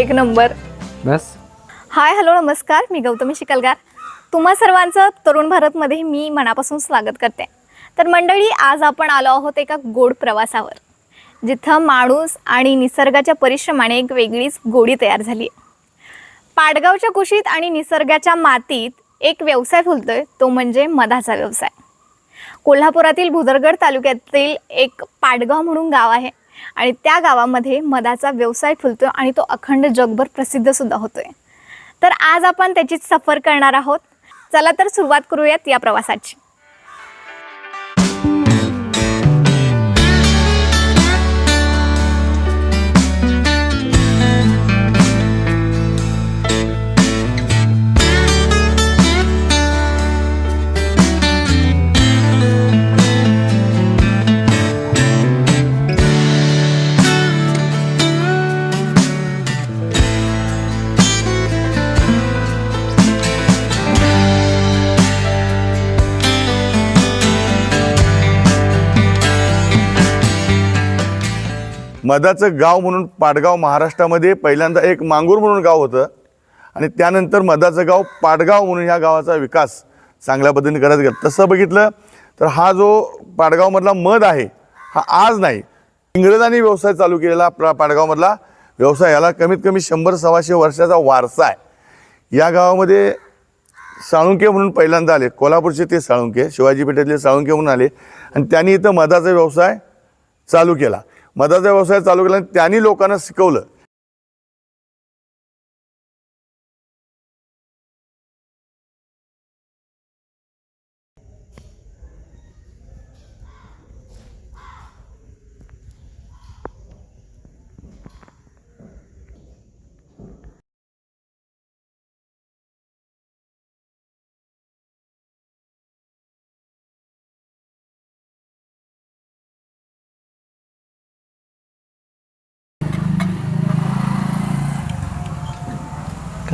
एक नंबर. बस. Hi hello नमस्कार. मी गौतमी शिकलगार. तुम्हा सर्वांचं तरुण भारतमध्ये मी मनापासून स्वागत करते. तर मंडळी आज आपण आलो आहोत एका गोड प्रवासावर. जिथं माणूस आणि निसर्गाच्या परिश्रमाने एक वेगळीच गोडी तयार झाली पाडगावच्या कुशीत आणि निसर्गाच्या मातीत एक व्यवसाय फुलतोय तो म्हणजे मधाचा व्यवसाय. कोल्हापुरातील भुदरगड तालुक्यातील एक पाडगाव म्हणून गाव आहे. आणि त्या गावामध्ये मधाचा व्यवसाय फुलतोय आणि तो अखंड जगभर प्रसिद्ध सुद्धा होतोय. तर आज आपण त्याचीच सफर करणार आहोत. चला तर सुरुवात करूयात या प्रवासाची. मधाचं गाव म्हणून पाडगाव महाराष्ट्रामध्ये पहिल्यांदा एक मांगूर म्हणून गाव होतं. आणि त्यानंतर मधाचं गाव पाडगाव म्हणून ह्या गावाचा विकास चांगल्या पद्धतीने करत गेला. तसं बघितलं तर हा जो पाडगावमधला मध आहे हा आज नाही. इंग्रजांनी व्यवसाय चालू केलेला पा पाडगावमधला व्यवसाय याला कमीत कमी शंभर सव्वाशे वर्षाचा वारसा आहे. या गावामध्ये साळुंके म्हणून पहिल्यांदा आले कोल्हापूरचे ते साळुंके शिवाजी पेठेतले साळुंके म्हणून आले. आणि त्यांनी इथं मधाचा व्यवसाय चालू केला. मधाचा व्यवसाय चालू केला आणि त्यांनी लोकांना शिकवलं.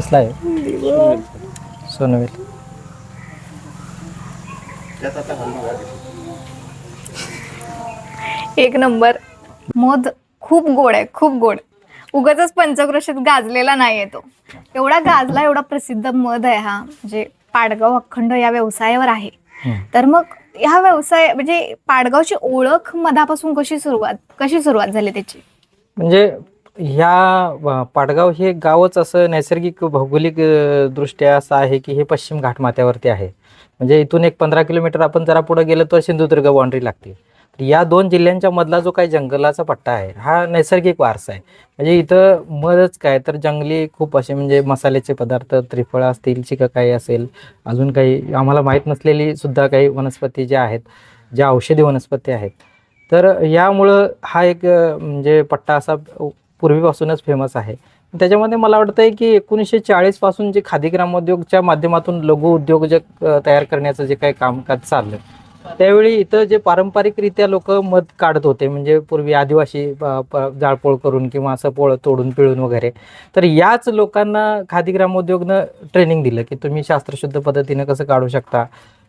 कसला आहे. सोनवेल. एक नंबर. मध खूप गोड आहे खूप गोड. उगाच पंचक्रोशीत गाजलेला नाही आहे तो. एवढा गाजला एवढा प्रसिद्ध मध आहे हा. म्हणजे पाडगाव अखंड या व्यवसायावर आहे. तर मग ह्या व्यवसाय म्हणजे पाडगावची ओळख मधापासून कशी सुरुवात कशी सुरुवात झाली त्याची? म्हणजे ह्या पाडगाव हे गावच असं नैसर्गिक भौगोलिक दृष्ट्या असं आहे की हे पश्चिम घाटमाथ्यावरती आहे. म्हणजे इथून एक पंधरा किलोमीटर आपण जरा पुढे गेलो तर सिंधुदुर्ग बाउंड्री लागते. तर या दोन जिल्ह्यांच्या मधला जो काही जंगलाचा पट्टा आहे हा नैसर्गिक वारसा आहे. म्हणजे इथं मधच काय तर जंगली खूप असे म्हणजे मसाल्याचे पदार्थ त्रिफळ असतील चिककाई असेल अजून काही आम्हाला माहीत नसलेली सुद्धा काही वनस्पती ज्या आहेत ज्या औषधी वनस्पती आहेत. तर यामुळं हा एक म्हणजे पट्टा असा पूर्वीपासूनच फेमस आहे. त्याच्यामध्ये मला वाटतं आहे की एकोणीसशे चाळीसपासून जे खादी ग्रामोद्योगच्या माध्यमातून लघु उद्योजक तयार करण्याचं जे काही कामकाज चाललं त्यावेळी इथं जे पारंपरिकरित्या लोक मध काढत होते म्हणजे पूर्वी आदिवासी प- जाळपोळ करून किंवा असं पोळ तोडून पिळून वगैरे तर याच लोकांना खादी ग्रामोद्योगनं ट्रेनिंग दिलं की तुम्ही शास्त्रशुद्ध पद्धतीनं कसं काढू शकता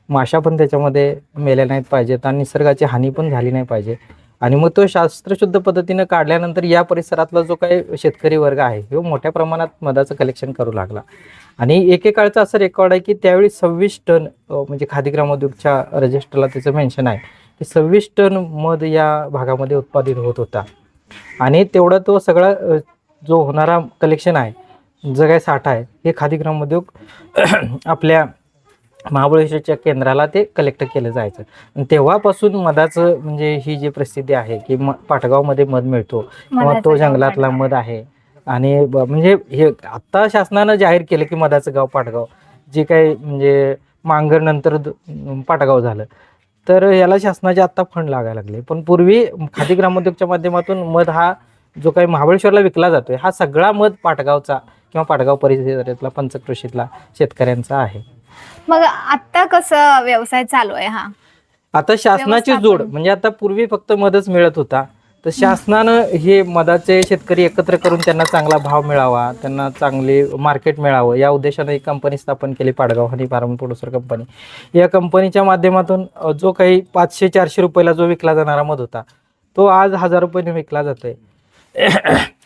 माशा पण त्याच्यामध्ये मेल्या नाहीत पाहिजेत आणि निसर्गाची हानी पण झाली नाही पाहिजे. आणि मग तो शास्त्रशुद्ध पद्धतीनं काढल्यानंतर या परिसरातला जो काही शेतकरी वर्ग आहे तो मोठ्या प्रमाणात मधाचं कलेक्शन करू लागला. आणि एकेकाळचं असं रेकॉर्ड आहे की त्यावेळी सव्वीस टन म्हणजे खादी ग्रामोद्योगच्या रजिस्टरला त्याचं मेन्शन आहे की सव्वीस टन मध या भागामध्ये उत्पादित होत होता. आणि तेवढा तो सगळा जो होणारा कलेक्शन आहे जो काही साठा आहे हे खादी ग्रामोद्योग आपल्या महाबळेश्वरच्या केंद्राला ते कलेक्ट केलं जायचं. तेव्हापासून मधाचं म्हणजे ही जी प्रसिद्धी आहे की म पाटगावमध्ये मध मिळतो किंवा तो जंगलातला. मध आहे. आणि म्हणजे हे आत्ता शासनानं जाहीर केलं की मधाचं गाव पाटगाव. जे काही म्हणजे मांगर नंतर पाटगाव झालं. तर याला शासनाचे आत्ता फंड लागायला लागले. पण पूर्वी खादी ग्रामोद्योगच्या माध्यमातून मध हा जो काही महाबळेश्वरला विकला जातोय हा सगळा मध पाटगावचा किंवा पाटगाव परिसरातला पंचक्रोशीतला शेतकऱ्यांचा आहे. मग आता कसं व्यवसाय चालू आहे हा? आता शासनाची जोड. म्हणजे आता पूर्वी फक्त मदच मिळत होता. तर शासनानं हे मधाचे शेतकरी एकत्र करून त्यांना चांगला भाव मिळावा त्यांना चांगले मार्केट मिळावं या उद्देशाने एक कंपनी स्थापन केली Padgaon honey farm producer company या कंपनीच्या माध्यमातून जो काही पाचशे चारशे रुपयाला जो विकला जाणारा मध होता तो आज हजार रुपयाने विकला जातोय.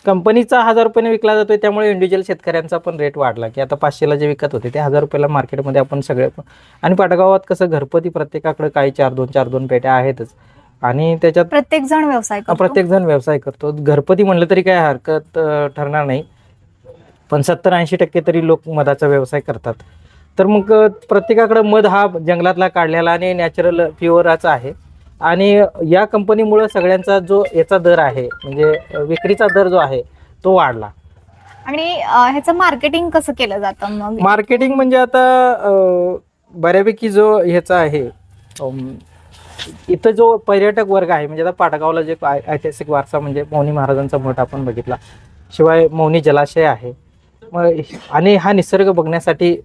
कंपनीचा हजार रुपयाने विकला जातोय त्यामुळे इंडिव्हिज्युअल शेतकऱ्यांचा पण रेट वाढला. की आता पाचशेला जे विकत होते ते हजार रुपयाला मार्केटमध्ये आपण सगळे आणि पाटगावात कसं घरपती प्रत्येकाकडे काही चार दोन चार दोन पेट्या आहेतच. आणि त्याच्यात प्रत्येक जण व्यवसाय प्रत्येक जण व्यवसाय करतो. घरपती म्हणलं तरी काय हरकत ठरणार नाही. पण सत्तर ऐंशी टक्के तरी लोक मधाचा व्यवसाय करतात. तर मग प्रत्येकाकडं मध हा जंगलातला काढलेला आणि नॅचरल प्युअरचा आहे. आणि या कंपनीमुळं सगळ्यांचा जो याचा दर आहे म्हणजे विक्रीचा दर जो आहे तो वाढला. आणि ह्याचं मार्केटिंग कसं केलं जातं मग? मार्केटिंग म्हणजे आता बऱ्यापैकी जो ह्याचा आहे इथं जो पर्यटक वर्ग आहे म्हणजे आता पाटगावला जे ऐतिहासिक वारसा म्हणजे मौनी महाराजांचा मठ आपण बघितला शिवाय मौनी जलाशय आहे. मग आणि हा निसर्ग बघण्यासाठी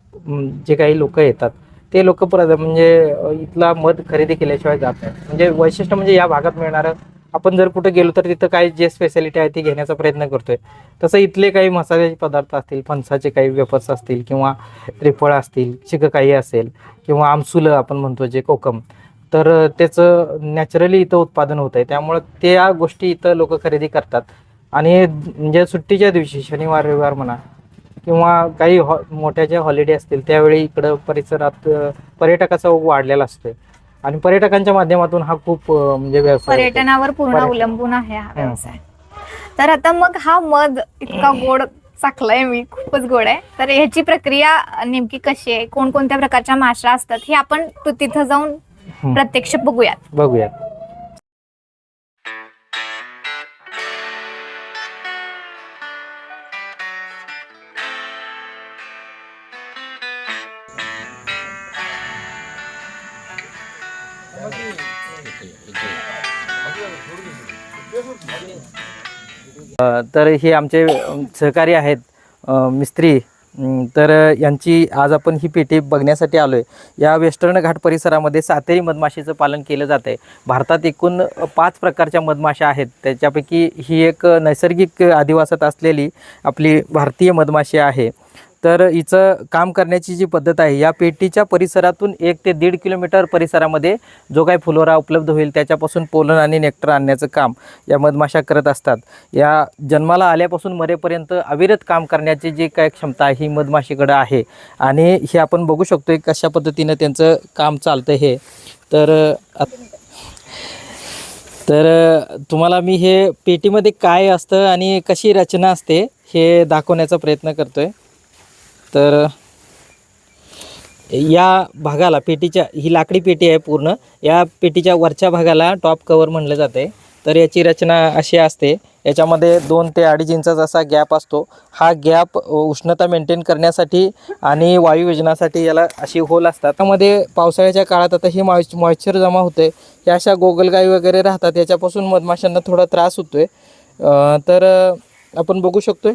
जे काही लोक येतात ते लोक म्हणजे इथला मध खरेदी केल्याशिवाय जात नाहीत. म्हणजे वैशिष्ट्य म्हणजे या भागात मिळणारं आपण जर कुठे गेलो तर तिथं काय जे स्पेशालिटी आहे ती घेण्याचा प्रयत्न करतोय. तसं इथले काही मसाल्याचे पदार्थ असतील फणसाचे काही वेफर्स असतील किंवा त्रिफळ असतील चिककाई असेल किंवा आमसुलं आपण म्हणतो जे कोकम तर त्याचं नॅचरली इथं उत्पादन होत आहे त्यामुळं त्या गोष्टी इथं लोक खरेदी करतात. आणि म्हणजे सुट्टीच्या दिवशी शनिवार रविवार म्हणा किंवा काही हॉ मोठ्या ज्या हॉलिडे असतील त्यावेळी इकडं परिसरात पर्यटकाचा ओघ वाढलेला असतोय. आणि पर्यटकांच्या माध्यमातून हा खूप म्हणजे व्यवसाय. पर्यटनावर पूर्ण पर्यटन. अवलंबून आहे हा व्यवसाय. तर आता मग हा मध इतका गोड चाखलाय मी खूपच गोड आहे. तर ह्याची प्रक्रिया नेमकी कशी आहे? कोणकोणत्या प्रकारच्या माशा असतात? हे आपण तु- तिथं जाऊन हम्म. प्रत्यक्ष बघूयात. बघूयात. तर हे आमचे सहकारी आहेत मिस्त्री. तर यांची आज आपण ही पेटी बघण्यासाठी आलो आहे या वेस्टर्न घाट परिसरामध्ये सातेरी मधमाशीचं पालन केलं जातं आहे भारतात एकूण पाच प्रकारच्या मधमाशा आहेत. त्याच्यापैकी ही एक नैसर्गिक आदिवासात असलेली आपली भारतीय मधमाशी आहे. तर हिचं काम करण्याची जी पद्धत आहे या पेटीच्या परिसरातून एक ते दीड किलोमीटर परिसरामध्ये जो काही फुलोरा उपलब्ध होईल त्याच्यापासून पोलन आणि नेक्टर आणण्याचं काम या मधमाशा करत असतात. या जन्माला आल्यापासून मरेपर्यंत अविरत काम करण्याची जी काय क्षमता आहे ही मधमाशीकडं आहे. आणि हे आपण बघू शकतो कशा पद्धतीनं त्यांचं काम चालतं हे. तर तर तुम्हाला मी हे पेटीमध्ये काय असतं आणि कशी रचना असते हे दाखवण्याचा प्रयत्न करतो आहे तर या भागाला पेटीच्या ही लाकडी पेटी आहे पूर्ण. या पेटीच्या वरच्या भागाला टॉप कवर म्हणलं जाते तर याची रचना अशी असते. याच्यामध्ये दोन ते अडीच इंचाचा असा गॅप असतो. हा गॅप उष्णता मेंटेन करण्यासाठी आणि वायुयोजनासाठी याला अशी होल असतात. त्यामध्ये पावसाळ्याच्या काळात आता हे मॉइश मॉइश्चर जमा होते या अशा गोगलगाई वगैरे राहतात. याच्यापासून मधमाशांना थोडा त्रास होतो आहे तर आपण बघू शकतो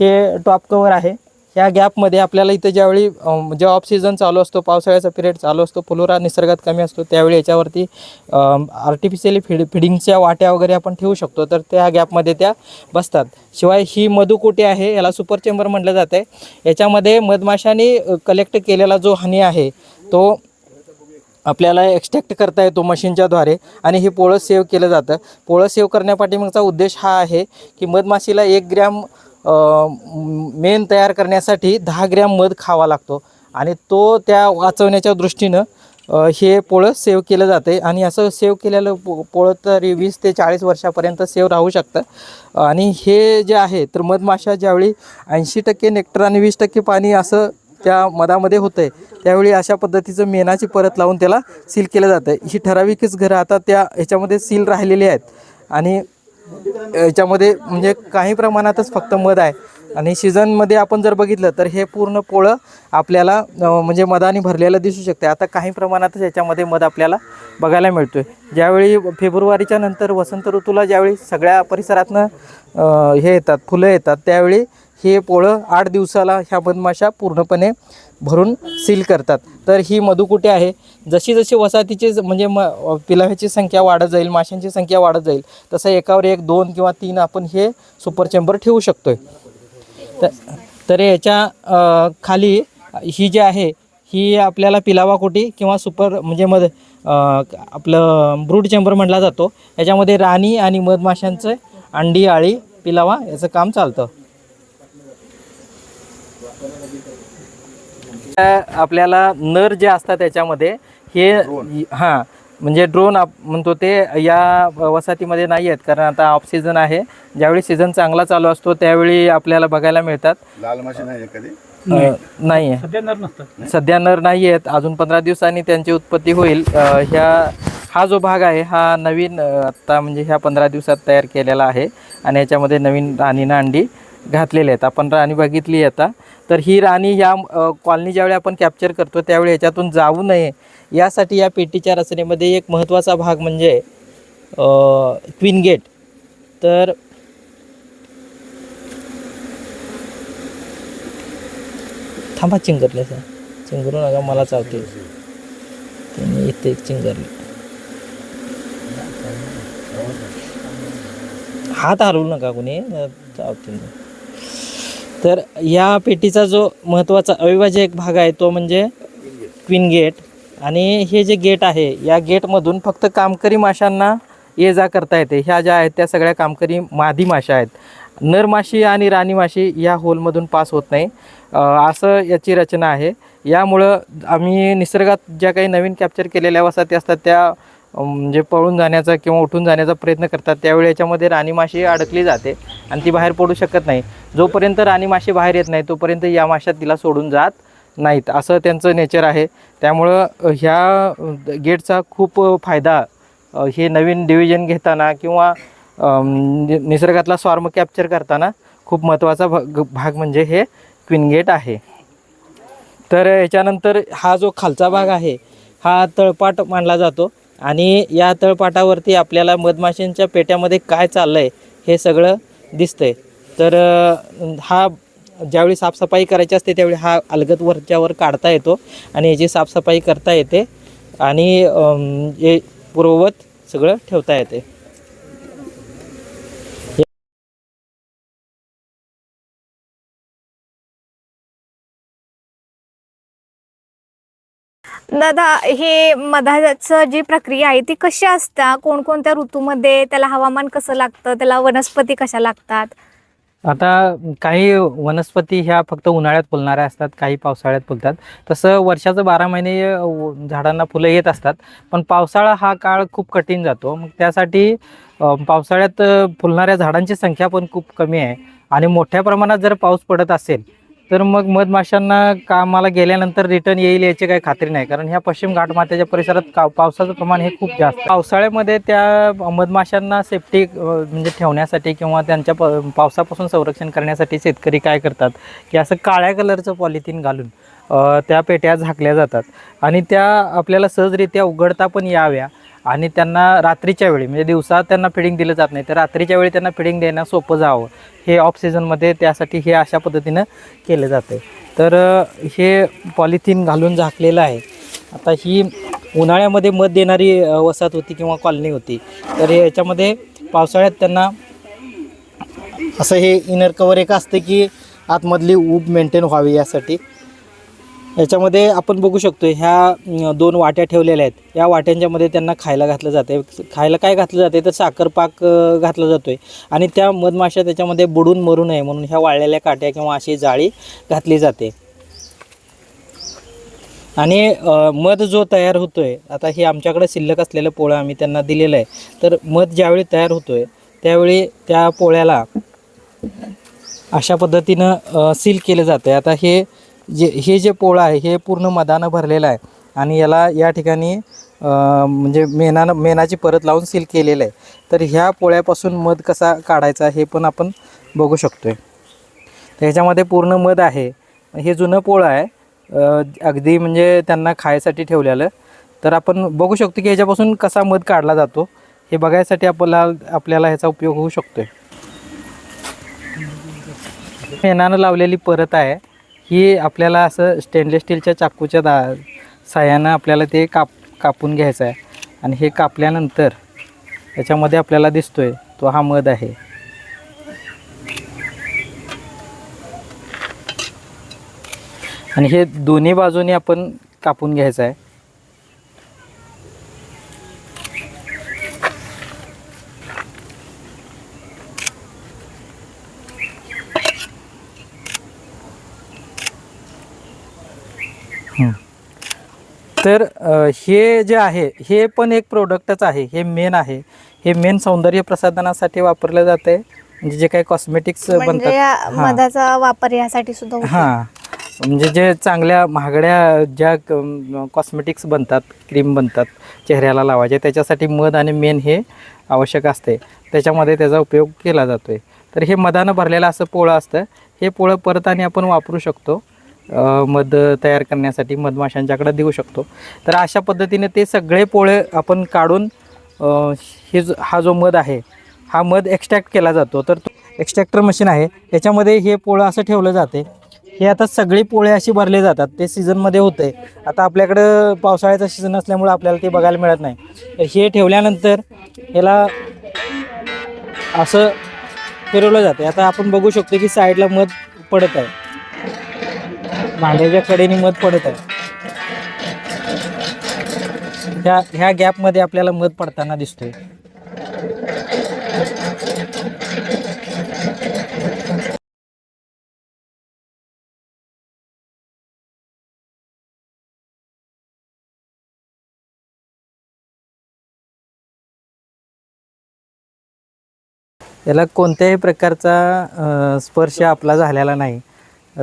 हे टॉप कवर आहे. या गॅपमध्ये आपल्याला इथं ज्यावेळी अं, जेव्हा ऑफ सीझन चालू असतो पावसाळ्याचा पिरियड चालू असतो फुलोरा निसर्गात कमी असतो त्यावेळी याच्यावरती आर्टिफिशियली फिड फिडिंगच्या वाट्या वगैरे आपण ठेवू शकतो. तर त्या गॅपमध्ये त्या बसतात. शिवाय ही मधुकोटी आहे याला सुपर चेंबर म्हटलं जातं याच्यामध्ये मधमाशांनी कलेक्ट केलेला जो हनी आहे तो आपल्याला एक्स्ट्रॅक्ट करता येतो मशीनच्याद्वारे आणि हे पोळं सेव्ह केलं जातं. पोळं सेव्ह करण्यापाठीमागचा उद्देश हा आहे की मधमाशीला एक ग्रॅम मेन तयार करण्यासाठी दहा ग्रॅम मध खावा लागतो. आणि तो त्या वाचवण्याच्या दृष्टीनं हे पोळं सेव केलं जाते. आणि असं सेव केलेलं पो पोळं तरी वीस ते चाळीस वर्षापर्यंत सेव राहू शकतं. आणि हे जे आहे तर मधमाशा ज्यावेळी ऐंशी टक्के नेक्टर आणि वीस टक्के पाणी असं त्या मधामध्ये होतं आहे त्यावेळी अशा पद्धतीचं मेणाची परत लावून त्याला सील केलं जातं ही ठराविकच घरं आता त्या ह्याच्यामध्ये सील राहिलेली आहेत. आणि याच्यामध्ये म्हणजे काही प्रमाणातच फक्त मध आहे. आणि सीझनमध्ये आपण जर बघितलं तर हे पूर्ण पोळं आपल्याला म्हणजे मधाने भरलेलं दिसू शकते आता काही प्रमाणातच याच्यामध्ये मध आपल्याला बघायला मिळतोय. ज्यावेळी फेब्रुवारीच्या नंतर वसंत ऋतूला ज्यावेळी सगळ्या परिसरातनं हे येतात फुलं येतात त्यावेळी हे पोळं आठ दिवसाला ह्या मधमाशा पूर्णपणे भरून सील करतात. तर ही मधुकुटे आहे. जशी जशी वसाहतीची ज- म्हणजे म पिलाव्याची संख्या वाढत जाईल माशांची संख्या वाढत जाईल तसं एकावर एक दोन किंवा तीन आपण हे सुपर चेंबर ठेवू शकतो तर तर याच्या खाली ही जी आहे ही आपल्याला पिलावा कोटी किंवा सुपर म्हणजे मध आपलं ब्रूड चेंबर म्हटला जातो. याच्यामध्ये राणी आणि मधमाशांचं अंडी आळी पिलावा याचं काम चालतं. त्या आपल्याला नर जे असतात त्याच्यामध्ये हे हां म्हणजे ड्रोन आप म्हणतो ते या वसाहतीमध्ये नाही आहेत. कारण आता ऑफ सीझन आहे. ज्यावेळी सीझन चांगला चालू असतो त्यावेळी आपल्याला बघायला मिळतात. लाल माशी नाही कधी? नाही. आहे. सध्या नर नसतात. सध्या नर नाही आहेत. अजून पंधरा दिवसांनी त्यांची उत्पत्ती होईल. ह्या हा जो भाग आहे हा नवीन आत्ता म्हणजे ह्या पंधरा दिवसात तयार केलेला आहे. आणि याच्यामध्ये नवीन राणीनं अंडी घातलेले आहेत. आपण राणी बघितली आता. तर ही राणी ह्या कॉलनी ज्यावेळी आपण कॅप्चर करतो त्यावेळी ह्याच्यातून जाऊ नये. यासाठी या पेटीच्या रचनेमध्ये एक महत्त्वाचा भाग म्हणजे क्वीन गेट तर थांबा चिंगरले सर. चिंगरू नका मला चावतील त्यांनी इथे चिंगरले. हात हलवू नका कोणी. अं, चावतील तर या पेटीचा जो महत्त्वाचा अविभाज्य एक भाग आहे तो म्हणजे क्वीन गेट आणि हे जे गेट आहे या गेटमधून फक्त कामकरी माशांना ये जा करता येते. ह्या ज्या आहेत त्या सगळ्या कामकरी मादी माशा आहेत. नर माशी आणि राणी माशी या होलमधून पास होत नाही. असं याची रचना आहे. यामुळं आम्ही निसर्गात ज्या काही नवीन कॅप्चर केलेल्या वसाती असतात त्या म्हणजे पळून जाण्याचा किंवा उठून जाण्याचा प्रयत्न करतात. त्यावेळी याच्यामध्ये राणी माशी अडकली जाते आणि ती बाहेर पडू शकत नाही. जोपर्यंत राणी माशी बाहेर येत नाही तोपर्यंत या माशा तिला सोडून जात नाहीत. असं त्यांचं नेचर आहे. त्यामुळं ह्या गेटचा खूप फायदा हे नवीन डिव्हिजन घेताना किंवा निसर्गातला स्वार्म कॅप्चर करताना खूप महत्त्वाचा भाग भाग म्हणजे हे क्वीन गेट आहे. तर याच्यानंतर हा जो खालचा भाग आहे हा तळपाट मानला जातो. आणि या तळपाटावरती आपल्याला मधमाशांच्या पेट्यामध्ये काय चाललं आहे हे सगळं दिसतंय. तर हा ज्यावेळी साफसफाई करायची असते त्यावेळी हा अलगद वरच्यावर काढता येतो आणि याची साफसफाई करता येते आणि हे पूर्ववत सगळं ठेवता येते. दादा हे मधाचं जी प्रक्रिया आहे ती कशी असता? कोणकोणत्या ऋतूमध्ये त्याला हवामान कसं लागतं? त्याला वनस्पती कशा लागतात? आता काही वनस्पती ह्या फक्त उन्हाळ्यात फुलणाऱ्या असतात काही पावसाळ्यात फुलतात. तसं वर्षाचं बारा महिने झाडांना फुलं येत असतात. पण पावसाळा हा काळ खूप कठीण जातो. मग त्यासाठी पावसाळ्यात फुलणाऱ्या झाडांची संख्या पण खूप कमी आहे. आणि मोठ्या प्रमाणात जर पाऊस पडत असेल तर मग मधमाशांना कामाला गेल्यानंतर रिटर्न येईल याची काही खात्री नाही. कारण ह्या पश्चिम घाटमाथ्याच्या परिसरात का पावसाचं प्रमाण हे खूप जास्त पावसाळ्यामध्ये त्या मधमाशांना सेफ्टी म्हणजे ठेवण्यासाठी किंवा त्यांच्या प पावसापासून संरक्षण करण्यासाठी शेतकरी काय करतात की असं काळ्या कलरचं पॉलिथिन घालून त्या पेट्या झाकल्या जातात. आणि त्या आपल्याला सहजरित्या उघडता पण याव्या. आणि त्यांना रात्रीच्या वेळी म्हणजे दिवसा त्यांना फिडिंग दिलं जात नाही तर रात्रीच्या वेळी त्यांना फिडिंग देणं सोपं जावं. हे ऑफ सीझनमध्ये त्यासाठी हे अशा पद्धतीनं केलं जातं तर हे पॉलिथिन घालून झाकलेलं आहे. आता ही उन्हाळ्यामध्ये मध देणारी वसाहत होती किंवा कॉलनी होती. तर याच्यामध्ये पावसाळ्यात त्यांना असं हे इनर कवर एक असतं की आतमधली ऊब मेंटेन व्हावी यासाठी. याच्यामध्ये आपण बघू शकतो ह्या दोन वाट्या ठेवलेल्या आहेत. या वाट्यांच्यामध्ये त्यांना खायला घातलं जाते खायला काय घातलं जाते तर साखरपाक घातला जातो आहे आणि त्या मधमाशा त्याच्यामध्ये बुडून मरू नये म्हणून ह्या वाळलेल्या काट्या किंवा अशी जाळी घातली जाते. आणि मध जो तयार होतो आहे आता हे आमच्याकडे शिल्लक असलेलं पोळं आम्ही त्यांना दिलेलं आहे. तर मध ज्यावेळी तयार होतो आहे त्यावेळी त्या पोळ्याला अशा पद्धतीनं सील केलं जातं आहे आता हे जे हे जे पोळं आहे हे पूर्ण मदानं भरलेलं आहे. आणि याला या ठिकाणी म्हणजे मेणानं मेणाची परत लावून सील केलेलं आहे. तर ह्या पोळ्यापासून मध कसा काढायचा हे पण आपण बघू शकतो आहे तर ह्याच्यामध्ये पूर्ण मध आहे. हे जुनं पोळं आहे. अगदी म्हणजे त्यांना खायसाठी ठेवलेलं. तर आपण बघू शकतो की ह्याच्यापासून कसा मध काढला जातो. हे बघायसाठी आपल्याला आपल्याला ह्याचा उपयोग होऊ शकतो आहे मेणानं लावलेली परत आहे. ही आपल्याला असं स्टेनलेस स्टीलच्या चाकूच्या दा साह्यानं आपल्याला ते काप कापून घ्यायचं आहे. आणि हे कापल्यानंतर याच्यामध्ये आपल्याला दिसतो आहे तो हा मध आहे. आणि हे दोन्ही बाजूने आपण कापून घ्यायचं आहे. तर अ, हे जे आहे हे पण एक प्रोडक्टच आहे. हे मेन आहे. हे मेन सौंदर्य प्रसाधनासाठी वापरलं जातं आहे म्हणजे जे काही कॉस्मेटिक्स म्हणजे बनतात. या हां. मधाचा वापर यासाठी सुद्धा होतो. हां. म्हणजे जे चांगल्या महागड्या ज्या कॉस्मेटिक्स बनतात क्रीम बनतात चेहऱ्याला लावायचे त्याच्यासाठी मध आणि मेन हे आवश्यक असते. त्याच्यामध्ये त्याचा उपयोग केला जातो आहे तर हे मधानं भरलेलं असं पोळं असतं. हे पोळं परत आणि आपण वापरू शकतो. मध तयार करण्यासाठी मधमाशांच्याकडे देऊ शकतो. तर अशा पद्धतीने ते सगळे पोळे आपण काढून हे जो हा जो मध आहे हा मध एक्स्ट्रॅक्ट केला जातो. तर एक्स्ट्रॅक्टर मशीन आहे. त्याच्यामध्ये हे पोळं असं ठेवलं जाते. हे आता सगळे पोळे अशी भरले जातात. ते सीझनमध्ये होते आता आपल्याकडं पावसाळ्याचा सीझन असल्यामुळे आपल्याला ते बघायला मिळत नाही. तर हे ठेवल्यानंतर ह्याला असं फिरवलं जाते आता आपण बघू शकतो की साईडला मध पडत आहे. भांड्याच्या कडेने मध पडत आहे. ह्या ह्या गॅपमध्ये आपल्याला मध पडताना दिसतोय. याला कोणत्याही प्रकारचा स्पर्श आपला झालेला नाही.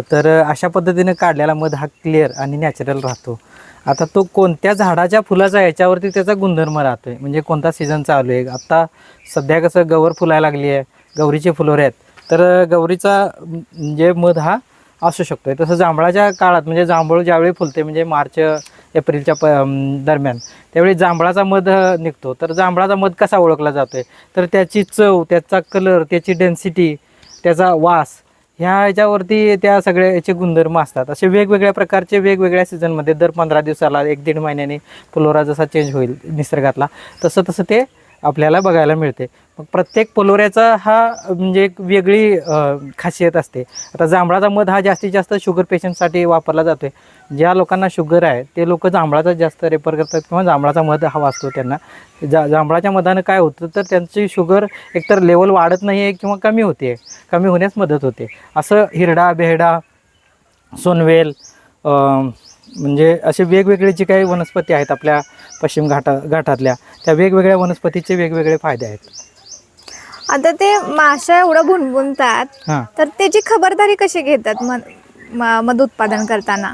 तर अशा पद्धतीने काढलेला मध हा क्लिअर आणि नॅचरल राहतो. आता तो कोणत्या झाडाच्या फुलाचा याच्यावरती त्याचा गुणधर्म राहतो आहे म्हणजे कोणता सीझन चालू आहे? आत्ता सध्या कसं गवर फुलायला लागली आहे गौरीचे फुलोरे आहेत. तर गौरीचा म्हणजे मध हा असू शकतो आहे तसं जांभळाच्या काळात म्हणजे जांभूळ ज्यावेळी फुलते म्हणजे मार्च एप्रिलच्या प दरम्यान त्यावेळी जांभळाचा मध निघतो. तर जांभळाचा मध कसा ओळखला जातो आहे तर त्याची चव त्याचा कलर त्याची डेन्सिटी त्याचा वास ह्या ह्याच्यावरती त्या सगळ्या याचे गुणधर्म असतात. असे वेगवेगळ्या प्रकारचे वेगवेगळ्या सीझनमध्ये दर पंधरा दिवसाला एक दीड महिन्याने फुलोरा जसा चेंज होईल निसर्गातला तसं तसं ते आपल्याला बघायला मिळते. मग प्रत्येक पलोऱ्याचा हा म्हणजे एक वेगळी खासियत असते. आता जांभळाचा मध हा जास्तीत जास्त शुगर पेशंटसाठी वापरला जातो आहे ज्या लोकांना शुगर आहे ते लोक जांभळाचा जास्त रेफर करतात किंवा जांभळाचा मध हवा असतो त्यांना. जा जांभळाच्या मधानं काय होतं तर त्यांची शुगर एकतर लेवल वाढत नाही आहे किंवा कमी होते. कमी होण्यास मदत होते. असं हिरडा बेहडा सोनवेल म्हणजे असे वेगवेगळे जे काही वनस्पती आहेत आपल्या पश्चिम घाटा घाटातल्या त्या वेगवेगळ्या वनस्पतीचे वेगवेगळे फायदे आहेत. आता ते माशा एवढं भुणभुणतात हां. तर त्याची खबरदारी कशी घेतात मध म- मध उत्पादन करताना?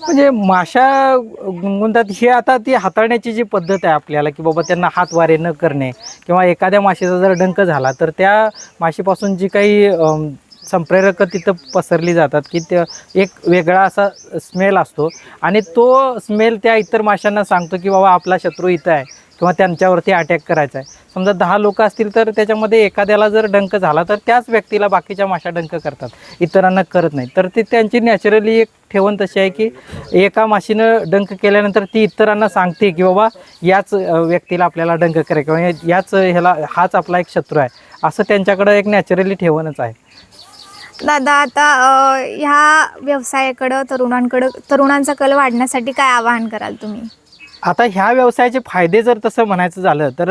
म्हणजे माशा गुणगुणतात हे आता ती हाताळण्याची जी पद्धत आहे आपल्याला की बाबा त्यांना हात वारे न करणे किंवा एखाद्या माशीचा जर डंक झाला तर त्या माशीपासून जी काही अम, संप्रेरक तिथं पसरली जातात की त्या एक वेगळा असा स्मेल असतो. आणि तो स्मेल त्या इतर माशांना सांगतो की बाबा आपला शत्रू इथं आहे किंवा त्यांच्यावरती अटॅक करायचा आहे. समजा दहा लोक असतील तर त्याच्यामध्ये एखाद्याला जर डंक झाला तर त्याच व्यक्तीला बाकीच्या माशा डंक करतात. इतरांना करत नाही तर ते त्यांची नॅचरली एक ठेवण तशी आहे की एका माशीनं डंक केल्यानंतर ती इतरांना सांगते की बाबा याच व्यक्तीला आपल्याला डंक करा किंवा या- याच ह्याला हाच आपला एक शत्रू आहे. असं त्यांच्याकडं एक नॅचरली ठेवणच आहे. दादा आता ह्या व्यवसायाकडं तरुणांकडं तरुणांचा कल वाढण्यासाठी काय आवाहन कराल तुम्ही? आता ह्या व्यवसायाचे फायदे जर तसं म्हणायचं झालं तर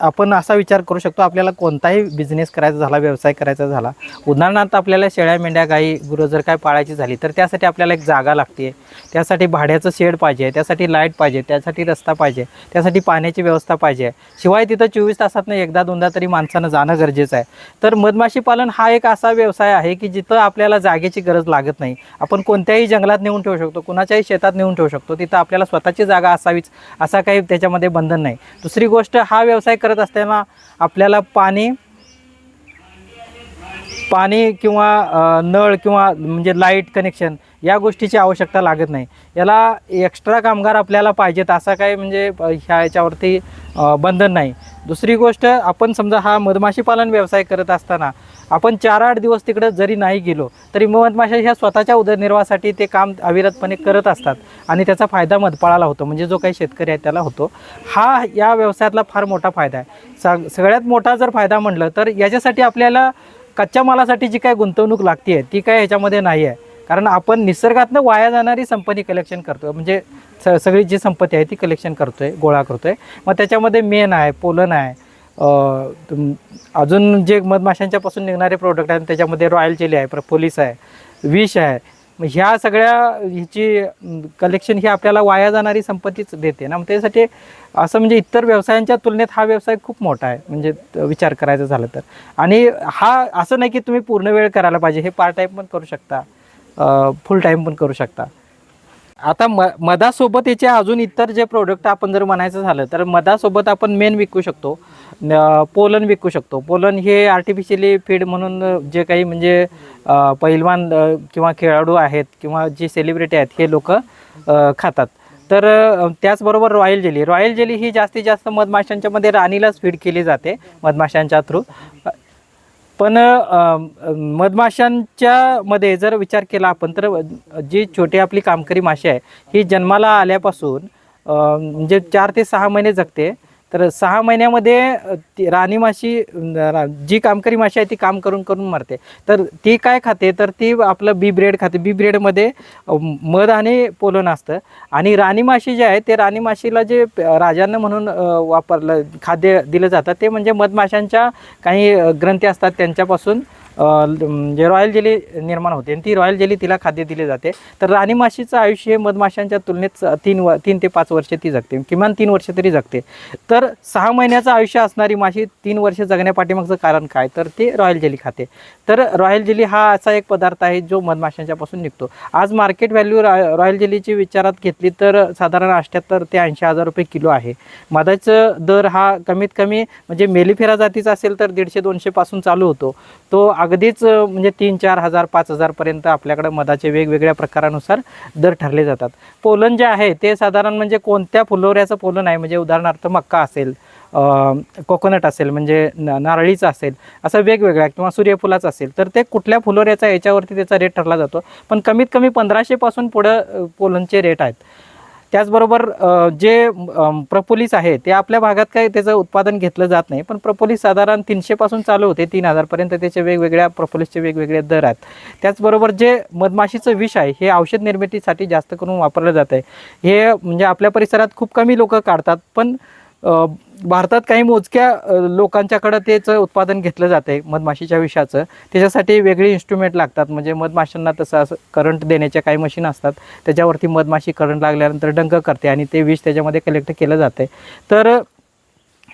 आपण असा विचार करू शकतो आपल्याला कोणताही बिझनेस करायचा झाला व्यवसाय करायचा झाला उदाहरणार्थ आपल्याला शेळ्या मेंढ्या गाई गुरं जर काय पाळायची झाली तर त्यासाठी आपल्याला एक जागा लागते. त्यासाठी भाड्याचं शेड पाहिजे त्यासाठी लाइट पाहिजे त्यासाठी रस्ता पाहिजे त्यासाठी पाण्याची व्यवस्था पाहिजे. शिवाय तिथं चोवीस तासातनं एकदा दोनदा तरी माणसानं जाणं गरजेचं आहे. तर मधमाशी पालन हा एक असा व्यवसाय आहे की जिथं आपल्याला जागेची गरज लागत नाही. आपण कोणत्याही जंगलात नेऊन ठेवू शकतो कुणाच्याही शेतात नेऊन ठेवू शकतो तिथं आपल्याला स्वतःची जागा असावीच असा काही त्याच्यामध्ये बंधन नाही. दुसरी गोष्ट हा व्यवसाय कर करत असताना आपल्याला पाणी पाणी किंवा नळ किंवा म्हणजे लाइट कनेक्शन या गोष्टीची आवश्यकता लागत नाही. याला एक्स्ट्रा कामगार आपल्याला पाहिजेत असा काही म्हणजे ह्या याच्यावरती बंधन नाही. दुसरी गोष्ट आपण समजा हा मधमाशी पालन व्यवसाय करत असताना आपण चार आठ दिवस तिकडे जरी नाही गेलो तरी मधमाशा ह्या स्वतःच्या उदरनिर्वाहासाठी ते काम अविरतपणे करत असतात. आणि त्याचा फायदा मधपाळाला होतो म्हणजे जो काही शेतकरी आहे त्याला होतो. हा या व्यवसायातला फार मोठा फायदा आहे. सग सगळ्यात मोठा जर फायदा म्हटलं तर याच्यासाठी आपल्याला कच्च्या मालासाठी जी काय गुंतवणूक लागते आहे ती काय ह्याच्यामध्ये नाही आहे. कारण आपण निसर्गातनं वाया जाणारी संपत्ती कलेक्शन करतो म्हणजे स सगळी जी संपत्ती आहे ती कलेक्शन करतो आहे गोळा करतो आहे मग त्याच्यामध्ये मेन आहे पोलन आहे अजून जे मधमाशांच्यापासून निघणारे प्रोडक्ट आहेत त्याच्यामध्ये रॉयल जेली आहे प्रपोलिस आहे विष आहे. मग ह्या सगळ्या ह्याची कलेक्शन ही आपल्याला वाया जाणारी संपत्तीच देते ना. मग त्यासाठी असं म्हणजे इतर व्यवसायांच्या तुलनेत हा व्यवसाय खूप मोठा आहे म्हणजे विचार करायचा झालं तर. आणि हा असं नाही की तुम्ही पूर्ण वेळ करायला पाहिजे हे पार्ट टाईम पण करू शकता फुल टाईम पण करू शकता. आता म मधासोबत याचे अजून इतर जे प्रोडक्ट आपण जर म्हणायचं झालं तर मधासोबत आपण मेन विकू शकतो. पोलन विकू शकतो. पोलन हे आर्टिफिशियली फीड म्हणून जे काही म्हणजे पैलवान किंवा खेळाडू आहेत किंवा जे सेलिब्रिटी आहेत हे लोक खातात. तर त्याचबरोबर रॉयल जेली रॉयल जेली ही जास्तीत जास्त मधमाशांच्या मध्ये राणीलाच फीड केली जाते मधमाशांच्या थ्रू पण मधमाशांच्या मध्ये जर विचार केला आपण तर जी छोटी आपली कामकरी माशी आहे ही जन्माला आल्यापासून म्हणजे चार ते सहा महिने जगते. तर सहा महिन्यामध्ये ती राणी माशी रा- जी कामकरी माशी आहे ती काम करून करून मरते. तर ती काय खाते? तर ती आपलं बी ब्रेड खाते. बी ब्रेडमध्ये मध आणि पोलन असतं. आणि राणी माशी जे आहे ते राणी माशीला जे प- राजांना म्हणून वापरलं खाद्य दिलं जातं ते म्हणजे मधमाशांच्या काही ग्रंथी असतात त्यांच्यापासून जे रॉयल जेली निर्माण होते आणि ती रॉयल जेली तिला खाद्य दिले जाते. तर राणी माशीचं आयुष्य हे मधमाशांच्या तुलनेत तीन व तीन ते पाच वर्ष ती जगते. किमान तीन वर्ष तरी जगते. तर सहा महिन्याचं आयुष्य असणारी माशी तीन वर्ष जगण्यापाठीमागचं कारण काय? तर ते रॉयल जेली खाते. तर रॉयल जेली हा असा एक पदार्थ आहे जो मधमाशांच्यापासून निघतो. आज मार्केट व्हॅल्यू रॉयल जेलीची विचारात घेतली तर साधारण अठ्ठ्याहत्तर ते ऐंशी हजार रुपये किलो आहे. मधाचं दर हा कमीत कमी म्हणजे मेलिफेरा जातीचा असेल तर दीडशे दोनशेपासून चालू होतो. तो आग अगदीच म्हणजे तीन चार हजार पाच हजारपर्यंत आपल्याकडे मधाचे वेगवेगळ्या प्रकारानुसार दर ठरले जातात. पोलन जे आहे ते साधारण म्हणजे कोणत्या फुलोऱ्याचं पोलन आहे? म्हणजे उदाहरणार्थ मक्का असेल कोकोनट असेल म्हणजे न- नारळीचं असेल असं वेगवेगळ्या किंवा सूर्यफुलाचं असेल तर ते कुठल्या फुलोऱ्याचा याच्यावरती त्याचा रेट ठरला जातो? पण कमीत कमी पंधराशेपासून पुढं पोलनचे रेट आहेत. त्याचबरोबर जे प्रपोलिस आहे ते आपल्या भागात काही त्याचं उत्पादन घेतलं जात नाही पण प्रपोलिस साधारण तीनशेपासून चालू होते तीन हजारपर्यंत त्याचे वेगवेगळ्या प्रपोलिसचे वेगवेगळे दर आहेत. त्याचबरोबर जे मधमाशीचं विष आहे हे औषध निर्मितीसाठी जास्त करून वापरलं जातं आहे हे म्हणजे आपल्या परिसरात खूप कमी लोक काढतात पण भारतात काही मोजक्या लोकांच्याकडं त्याचं उत्पादन घेतलं जातं आहे मधमाशीच्या विषाचं. त्याच्यासाठी वेगळी इन्स्ट्रुमेंट लागतात. म्हणजे मधमाशांना तसं असं करंट देण्याच्या काही मशीन असतात. त्याच्यावरती मधमाशी करंट लागल्यानंतर डंक करते आणि ते विष त्याच्यामध्ये कलेक्ट केलं जातं आहे तर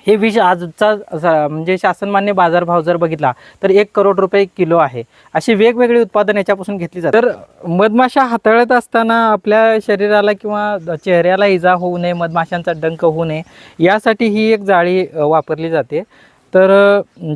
हे विष आजचा म्हणजे शासनमान्य बाजारभाव जर बघितला तर एक करोड रुपये किलो आहे. अशी वेगवेगळी उत्पादन याच्यापासून घेतली जातात. तर मधमाशा हाताळत असताना आपल्या शरीराला किंवा चेहऱ्याला इजा होऊ नये मधमाशांचा डंक होऊ नये यासाठी ही एक जाळी वापरली जाते. तर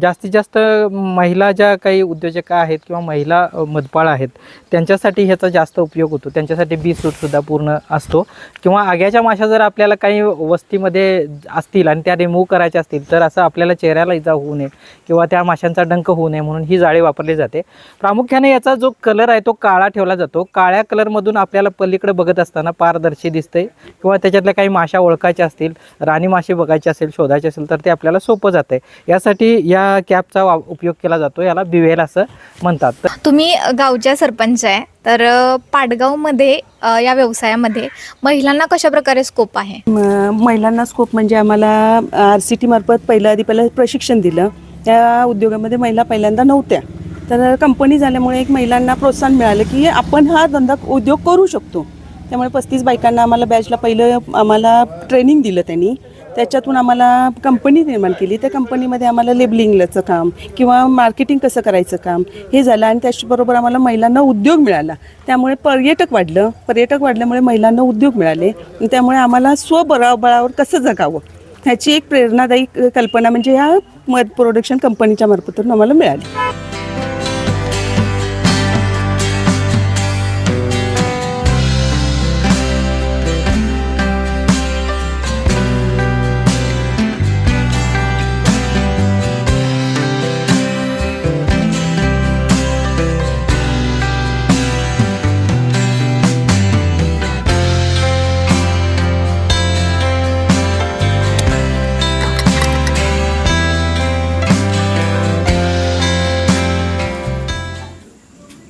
जास्तीत जास्त महिला ज्या काही उद्योजका आहेत किंवा महिला मधपाळ आहेत त्यांच्यासाठी ह्याचा जास्त उपयोग होतो. त्यांच्यासाठी बी सूटसुद्धा पूर्ण असतो. किंवा आग्याच्या माशा जर आपल्याला काही वस्तीमध्ये असतील आणि त्या रिमूव्ह करायच्या असतील तर असं आपल्याला चेहऱ्याला इजा होऊ नये किंवा त्या माशांचा डंक होऊ नये म्हणून ही जाळी वापरली जाते. प्रामुख्याने याचा जो कलर आहे तो काळा ठेवला जातो. काळ्या कलरमधून आपल्याला पलीकडे बघत असताना पारदर्शी दिसते किंवा त्याच्यातल्या काही माशा ओळखायच्या असतील राणी मासे बघायचे असेल शोधायचे असेल तर ते आपल्याला सोपं जातं यासाठी या कॅपचा वा उपयोग केला जातो याला बिवेल असं म्हणतात. तर तुम्ही गावच्या सरपंच आहे तर पाटगावमध्ये अ, या व्यवसायामध्ये महिलांना कशा प्रकारे स्कोप आहे महिलांना स्कोप म्हणजे आम्हाला आर सी टी मार्फत पहिलं आधी पहिलं प्रशिक्षण दिलं. त्या उद्योगामध्ये महिला पहिल्यांदा नव्हत्या. तर कंपनी झाल्यामुळे एक महिलांना प्रोत्साहन मिळालं की आपण हा धंदा उद्योग करू शकतो. त्यामुळे पस्तीस बायकांना आम्हाला बॅचला पहिलं आम्हाला ट्रेनिंग दिलं त्यांनी. त्याच्यातून आम्हाला कंपनी निर्माण केली. त्या कंपनीमध्ये आम्हाला लेबलिंगचं काम किंवा मार्केटिंग कसं करायचं काम हे झालं आणि त्याच्याबरोबर आम्हाला महिलांना उद्योग मिळाला. त्यामुळे पर्यटक वाढलं. पर्यटक वाढल्यामुळे महिलांना उद्योग मिळाले. आणि त्यामुळे आम्हाला स्वबळाबळावर कसं जगावं ह्याची एक प्रेरणादायी कल्पना म्हणजे ह्या मध प्रोडक्शन कंपनीच्या मार्फतून आम्हाला मिळाली.